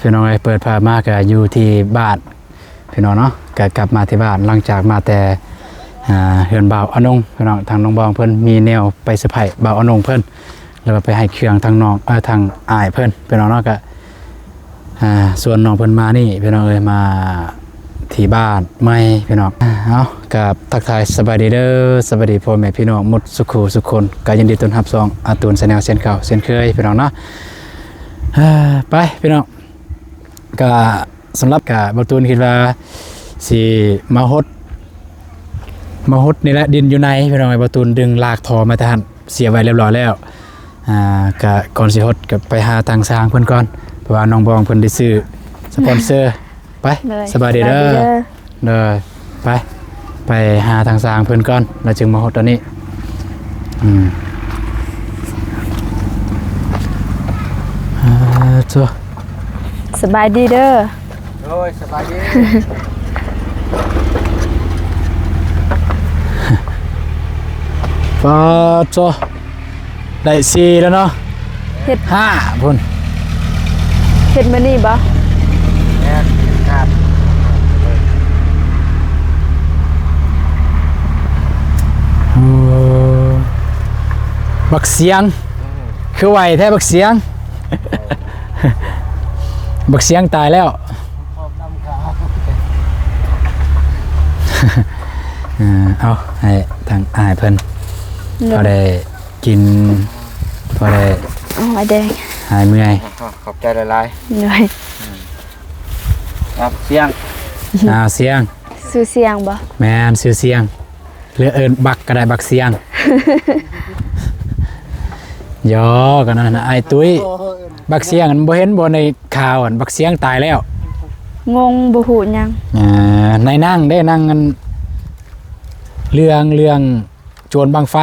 พี่น้องเอ้ยเปิดภามาก็อยู่ที่บ้านพี่น้องเนาะก็กลับมาที่บ้านหลังจากมาแต่เฮือนบ่าวอนงพี่น้องทางน้องบองเพิ่นมีแนวไปเซอร์ไพรส์บ่าวอนงเพิ่นแล้วก็ไปให้เครื่องทางน้องเออทางอ้ายเพิ่นพี่น้องเนาะก็อ่าส่วนน้องเพิ่นมานี่พี่น้องเอ้ยมาที่บ้านไม่พี่น้องอ่าเอากับทักทายสบายดีเด้อสบายดีพ่อแม่พี่น้องหมดสุขูสุขคนก็ยินดีต้อนรับซองอาตูนแนลเส้นเก่าเส้นเคยพี่น้องเนาะไปพี่น้อง ก็สำหรับกับบตูนคิดว่าสิมาฮดมาฮดนี่แหละดินอยู่ในพี่น้องไอ้บตูนดึงลากทอมาทานเสียไว้เรียบร้อยแล้วอ่าก็ก่อนสิฮดก็ไปหาทางสร้างเพิ่นก่อนเพราะว่าน้องบองเพิ่นได้ซื้อสปอนเซอร์ไปเลยสบายดีเด้อเด้อไป ไปหาทางสร้างเพิ่นก่อนแล้วจึงมาฮดตอนนี้อืมอ่าจ้ะ สบายดีเด้อโอ้ยสบายดีปาโจได้สี่แล้วเนาะเฮ็ดห้าพุ่นเฮ็ดมื้อนี้บ่แม่ครับโอ้บักเสียง คือไหวแท้บักเสียง บักเสียงตายแล้วขอบน้ำขาวเออเอาให้ทางอายเพิ่นพอได้กินพอได้อ๋อไอแดงหายเมื่อยขอบใจหลายเหนื่อยๆครับเสียงอ่าเสียงซื้อเสียงบ่แมนซื้อเสียงหรือเอินบักก็ได้บักเสียงยอกันนั่นนะไอ้ตุ้ย บักเสียงอันบ่เห็นบ่ในข่าวอันบักเสียงตายแล้วงงบ่ฮู้หยังอ่าในนั่งได้นั่งกันเรื่องเรื่องโจรบังไฟ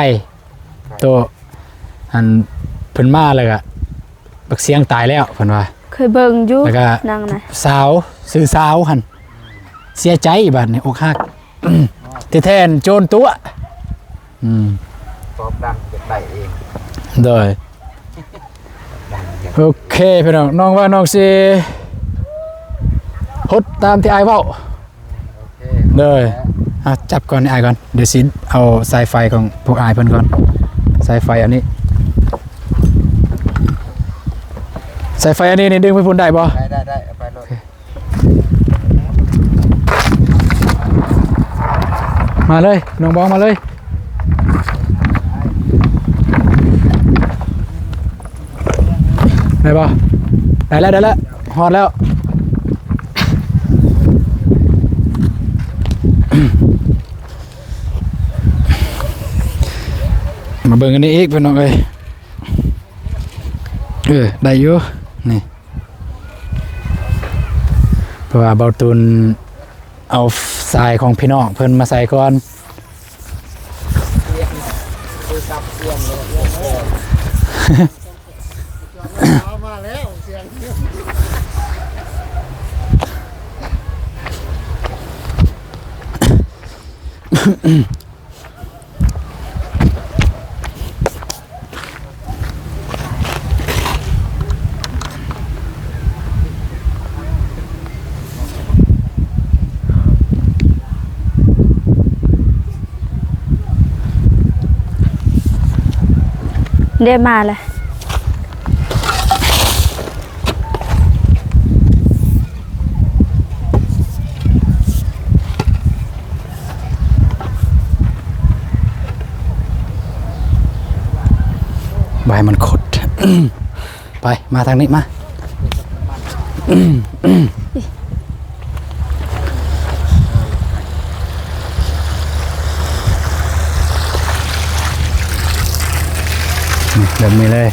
ตัวอันเพิ่นมาเลยอะบักเสียงตายแล้วเพิ่นว่าเคยเบิ่งอยู่แล้วก็นางน่ะสาวซื้อสาวหันเสียใจบัดนี้อกหักที่แทนโจรตัวอืมตอบดังเก็บได้เองโดยดังเก็บ โอเคพี่น้องน้องว่าน้องสิฮดตามที่อายเว้าโอเคเลยอะจับก่อนไอายก่อนเดี๋ยวสิเอาสายไฟของพวกอายเพิ่นก่อนสายไฟอันนี้สายไฟอันนี้นี่ดึงไปพุ่นได้บ่ได้ได้ได้เอาไปเลยมาเลยน้องบองมาเลย ได้บ่ได้แล้วได้แล้วฮอดแล้วมาเบิ่งกันนี้อีกพี่น้องเอ้ยเออได้อยู่นี่เพราะว่าเบาตุนเอาทรายของพี่น้องเพิ่นมาใส่ก่อน มาแล้วเสียง ได้มาเลย บายมันขด ไป มาทางนี้ มาแบบนี้เลย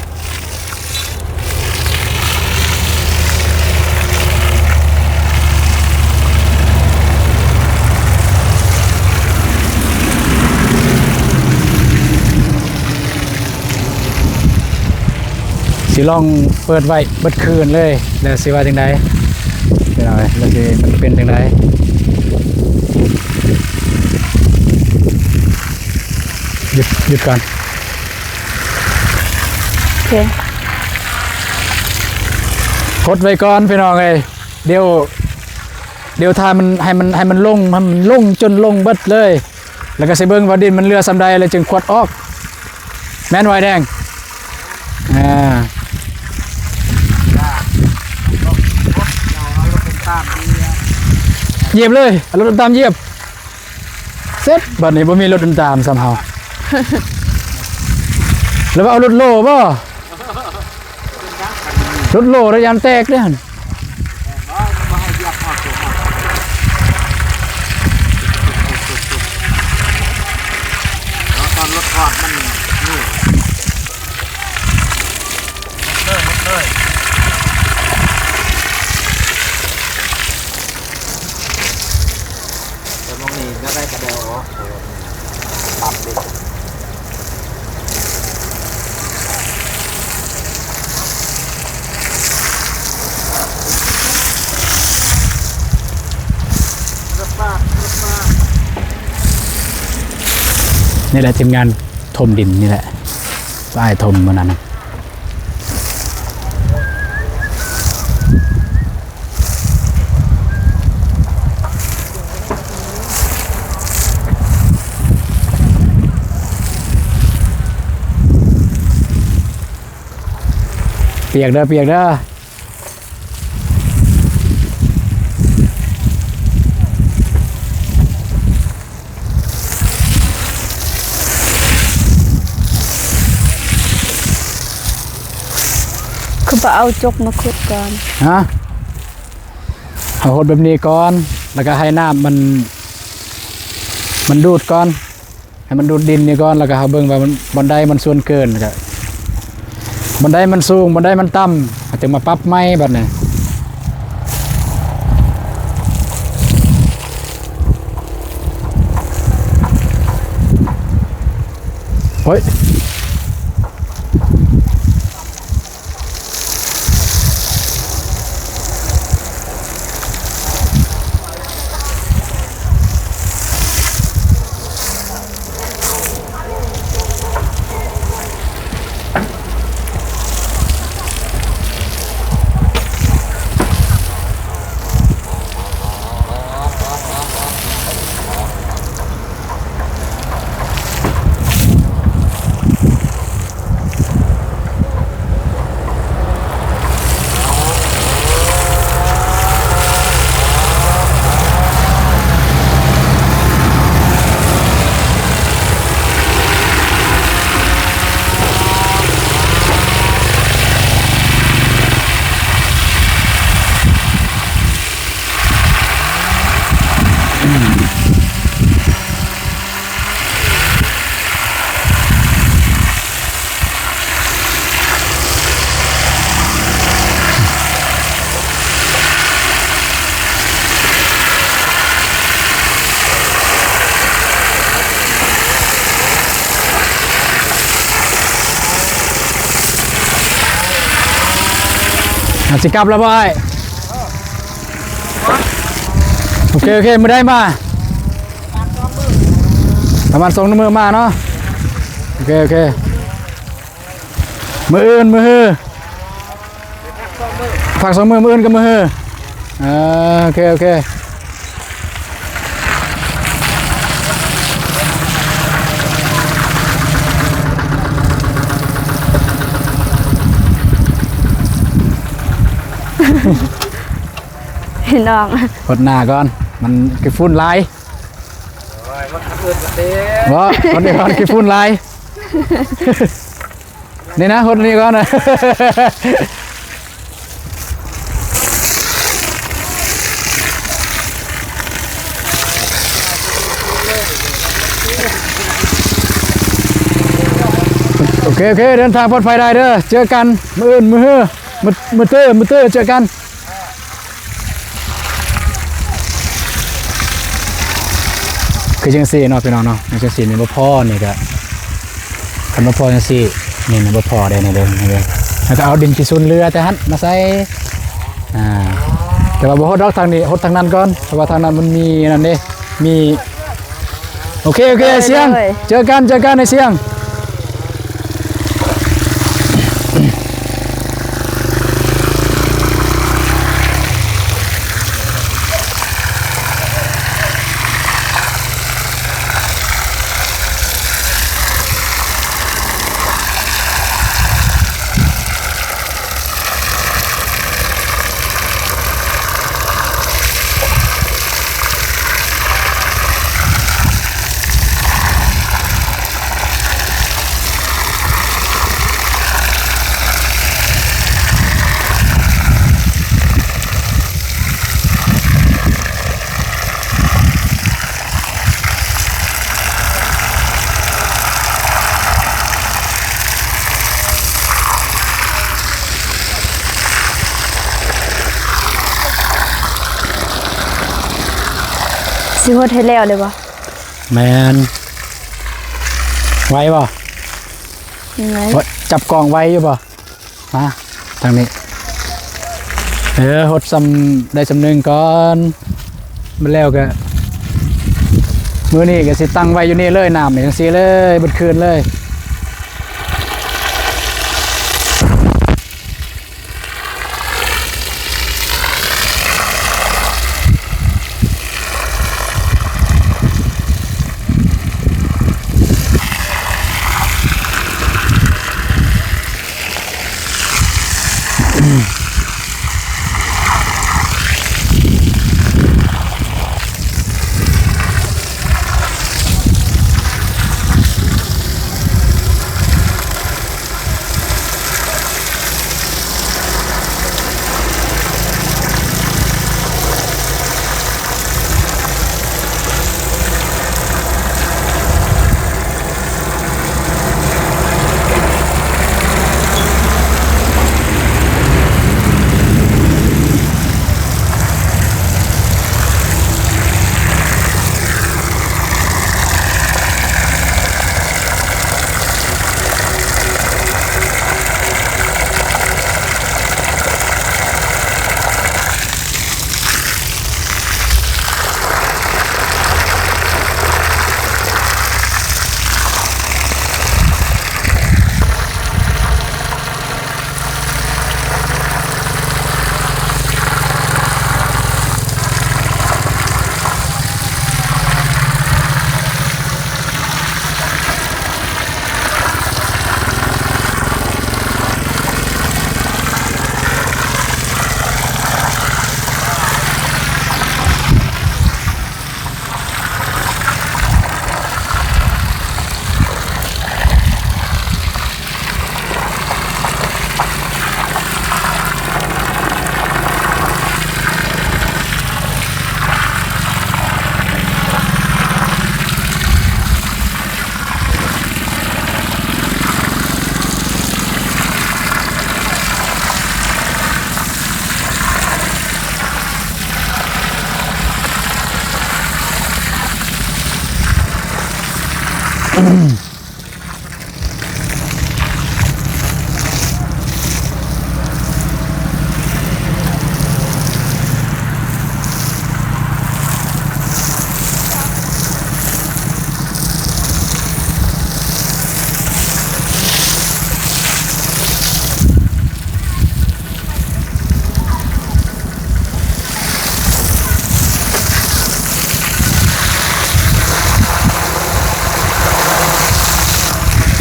สิลองเปิดไว้เบิดคืนเลย แล้วสิว่าจังไดเป็นอะไรแล้วสิมันเป็นจังไดหยุดหยุดก่อนโอเคกดไว้ก่อนพี่น้องเอ้ยเดี๋ยวเดี๋ยวถ้ามันให้มันให้มันลงให้มันลงจนลงเบิดเลย แล้วก็สิเบิ่งว่าดินมันเรือสำใดเลยจึงขวดออก แม่นไวแดงอ่า เอารถเป็น ตามดีอะเหยียบเลยเอารถตามเหยียบเสร็จบัดนี้บ่มีรถตามสำเฮาแล้วว่าเอารถโล่บ่รถโล่ระยานแตกเด้อหั่นเอามาให้เหยียบออกตัวออกแล้วตอนรถทอดมันนี่เลยเลยแต่มองนี่ก็ได้กระเดวอ๋อตามดิ รถมากรถมาก นี่แหละทีมงานถมดินนี่แหละป้ายถมมื้อนั้นเปียกเด้อเปียกเด้อ คือบ่เอาจกมาขุดก่อนฮะเอาหดแบบนี้ก่อน แล้วก็ให้น้ำมัน มันดูดก่อน ให้มันดูดดินนี่ก่อน แล้วก็เอาเบิ่งว่ามันบันไดมันส่วนเกินก็บันไดมันสูงบันไดมันต่ำเอาจึงมาปรับไม้บัดนี้โอ้ย อาสิกลับแล้วบ่ไอ้โอเคโอเคมาได้มาประมาณสองมือมาเนาะโอเคโอเคมืออื่นมือฮือฝากสองมือมืออื่นกับมือฮือโอเคโอเค พี่น้องกดหน้าก่อน มันคือฝุ่นลายโอ้ยรถคันอื่นกันเด้วะคนนี้ก่อนคือฝุ่นลายนี่นะคนนี้ก่อนนะโอเคโอเคเดินทางปลอดภัยได้เด้อเจอกัน มืออื่นมือฮือ มือมือเตอร์มือเตอร์เจอกันคือจังซี่เนาะพี่น้องเนาะจังซี่นี่บ่พอนี่ก็คันบ่พอจังซี่นี่นี่บ่พอได้นี่เด้อนี่เด้อแล้วก็เอาดินที่ซุนเรือแต่หันมาใส่อ่าแต่ว่าบ่ฮดดอกทางนี้ฮดทางนั้นก่อนเพราะว่าทางนั้นมันมีนั่นเด้มีโอเคโอเคเสียงเจอกันเจอกันในเสียง ฮดให้แล้วเลยบ่แมนไว้บ่ยังไงโอ๊ยจับกล่องไว้อยู่บ่มาทางนี้เออหดซำได้สำนึงก่อนมาแล้วก็มื้อนี้ก็สิตั้งไว้อยู่นี่เลยน้ำนี่จังซี่เลยเบดคืนเลย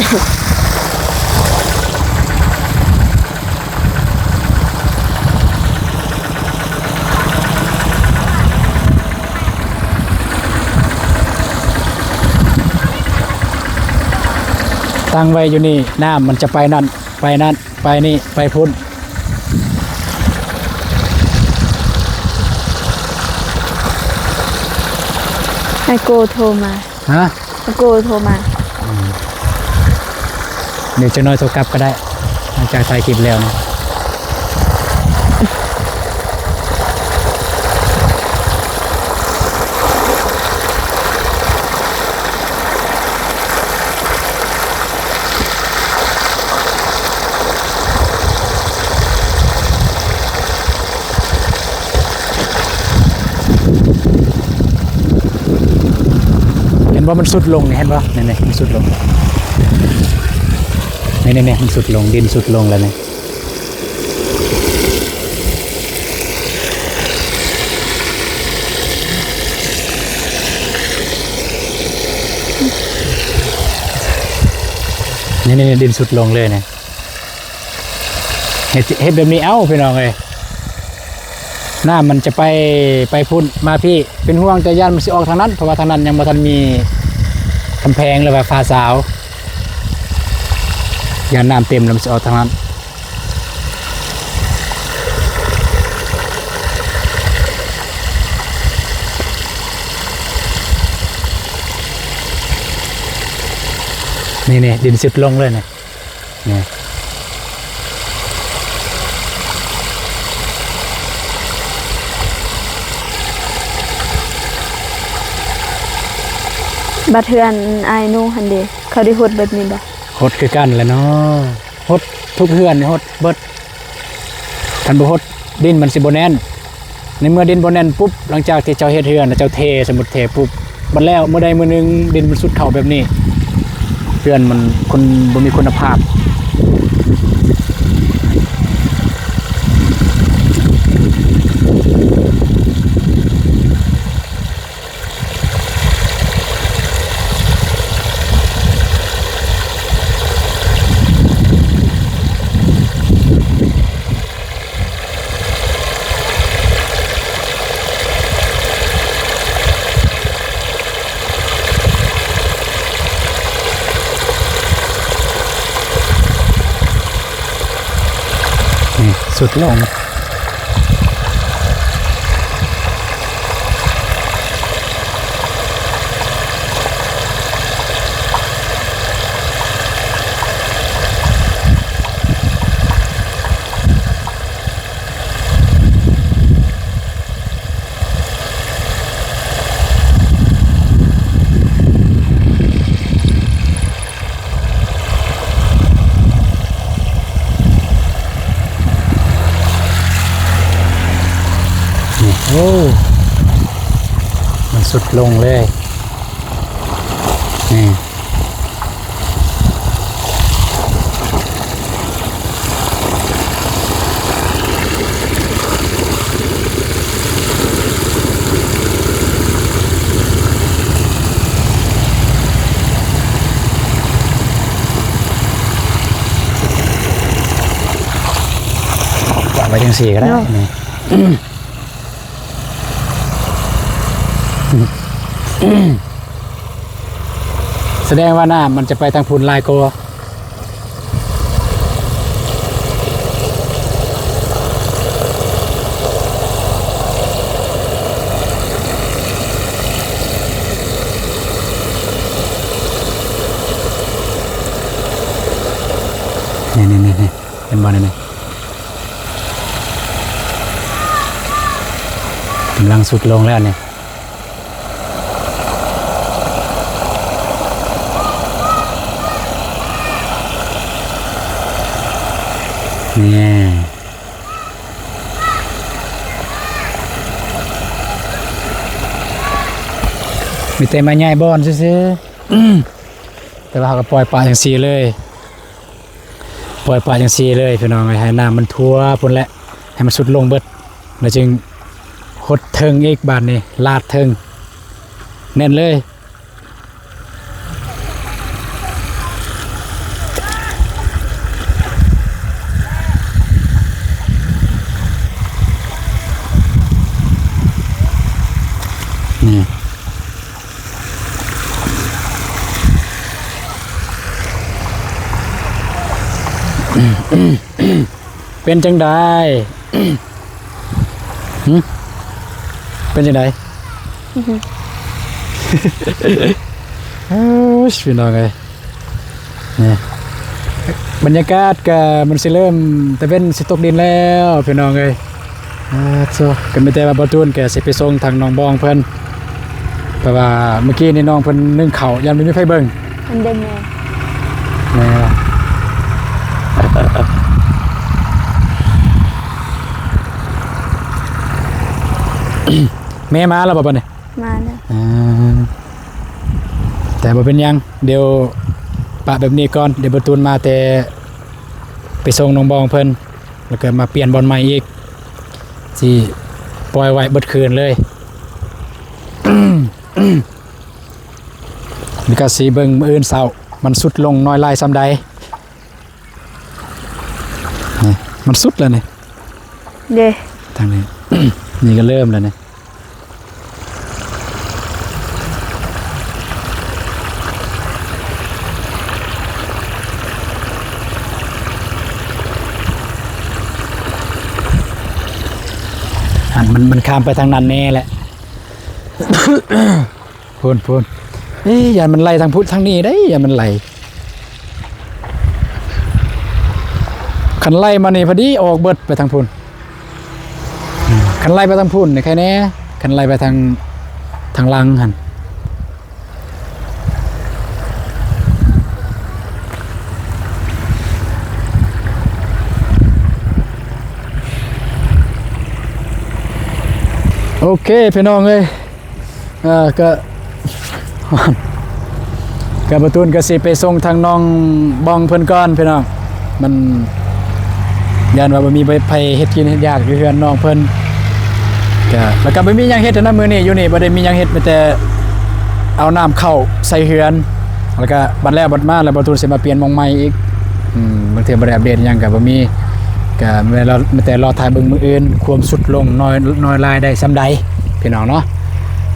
ตั้งไว้อยู่นี่น้ำมันจะไปนั่น ไปนั่น ไปนี่ ไปพุ่นให้โกโทรมา ฮะให้โกโทรมา เดี๋ยวจะน้อยโทรกลับก็ได้หลังจากถ่ายคลิปแล้วนะเห็นว่ามันสุดลงนี่เห็นว่านี่นี่มันสุดลง นี่นี่นี่มันสุดลงดินสุดลงแล้วเนี่ยนี่นี่ดินสุดลงเลยเนี่ยเห็ดเห็ดแบบนี้เอ้าพี่น้องเลยหน้ามันจะไปไปพุ่นมาพี่เป็นห่วงแต่ย่านมันสิออกทางนั้นเพราะว่าทางนั้นยังบ่ทันมีกำแพงเลยว่าฟ้าสาว ยาน้ำเต็มแล้วมันจะออกทางนั้นนี่นี่ดินสุดลงเลยเนี่ยนี่บัดเทือนไอายนุ่หันเดเขาได้หดแบบนี้บ่ ฮดคือกันแหละเนาะฮดทุกเฮือนนี่ฮดเบิดทันบุฮดดินมันสิบแน่นในเมื่อดินบแน่นปุ๊บหลังจากที่เจ้าเฮ็ดเฮือนเจ้าเทสมุดเทปุ๊บมันแล้วเมื่อใดมื้อหนึงดินมันสุดเข่าแบบนี้เฮือนมันคนบ่มีคุณภาพ นี่สุ โอ้ มันสุดลงเลย นี่วางไว้จังสี่ก็ได้ แสดงว่าหน้ำมันจะไปทางพุนลายโกนี่นี่นี่นี่เห็นบอลนี่นี่กำลังสุดลงแล้วเนี่ย นี่มีแต่มาใหญ่บอนซื้อๆอืมแต่ว่าเขาก็ปล่อยปลาอย่างซีเลย ปล่อยปลาอย่างซีเลยพี่น้องให้น้ำมันทั่วพุ่นแหละให้มันสุดลงเบิดแล้วจึงหดเทิงอีกบานนี่ลาดเทิงแน่นเลย เป็นจังไดหึเป็นจังไดโอ้ยพี่น้องเอ้ยนี่บรรยากาศก็มันสิเริ่มแต่เป็นสิตกดินแล้วพี่น้องเอ้ยอ่าโซก็มีแต่ว่าบ่ตูนแกสิไปส่งทางหน้องบองเพิ่นแต่ว่าเมื่อกี้นี่น้องเพิ่นนึ่งเขาวยังไม่มีไฟเบิ่งอันเดแม่แม่ว่า แม่มาแล้วบ่ปะเนี่ยมาแล้วอ่าแต่บ่เป็นหยัง เดี๋ยวปะแบบนี้ก่อนเดี๋ยวประตูนมาแต่ไปส่งน้องบองเพิ่นแล้วก็มาเปลี่ยนบอลใหม่อีกสิปล่อยไว้เบิดคืนเลยนี่ก็สีเบิงมืออื่นเศร้ามันสุดลงน้อยลายซ้ำใดนี่มันสุดแล้วนี่เดทางนี้ นี่ก็เริ่มแล้วนี่ มันมันข้ามไปทางนั้นแน่แหละพูนพูนเอ้ยอย่ามันไล่ทางพุทธทางนี้ได้ยอย่ามันไล่คันไล่มานี่พอดีออกเบิดไปทางพุนอืมคันไล่ไปทางพุนนี่ใครแน่คันไล่ไปทางทางลังหัน โอเคพี่น้องเอ้ยอ่อก็ก็ประตูนก็สิไปส่งทางน้องบองเพิ่อนก่อนพี่น้องมันยันว่าบ่มีไปไผเฮ็ดกินเฮ็ดยากอยู่เฮือนน้องเพิ่นก็แล้วก็บ่มีหยังเฮ็ดนะมื้อนี้อยู่นี่บ่ได้มีหยังเฮ็ดแต่เอาน้ำเข้าใส่เฮือน แล้วก็บัดแล้วบัดมาแล้วประตูนสิมาเปลี่ยนมองใหม่อีกอืมบางเทื่อบ่ได้อัปเดตหยังก็บ่มี ก็เมื่อเราแต่รอถ่ายเบิ่งมืออื่นความสุดลงน้อยน้อยลายได้ซ้ำใดพี่น้องเนาะ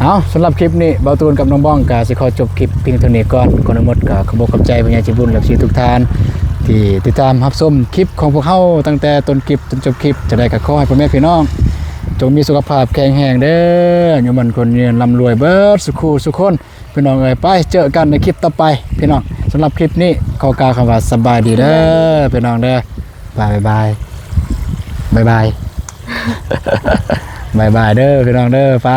เอาสำหรับคลิปนี้เบาตูนกับน้องบ้องก็สิขอจบคลิปเพียงเท่านี้ก่อนก่อนหมดก็ขอบอกขอบใจพญาจิบุญและชีทุกท่านที่ติดตามรับชมคลิปของพวกเขาตั้งแต่ต้นคลิปจนจบคลิปจะได้กับข้อให้พ่อแม่พี่น้อง จงมีสุขภาพแข็งแรงเด้ออยู่มันคนเรียนร่ำรวยเบิร์ดสุขูสุขคนพี่น้องเอ้ยไปเจอกันในคลิปต่อไปพี่น้องสำหรับคลิปนี้ขอกล่าวคำว่าสบายดีเด้อพี่น้องเด้อบายบาย บายบาย บายบายเด้อพี่น้องเด้อไป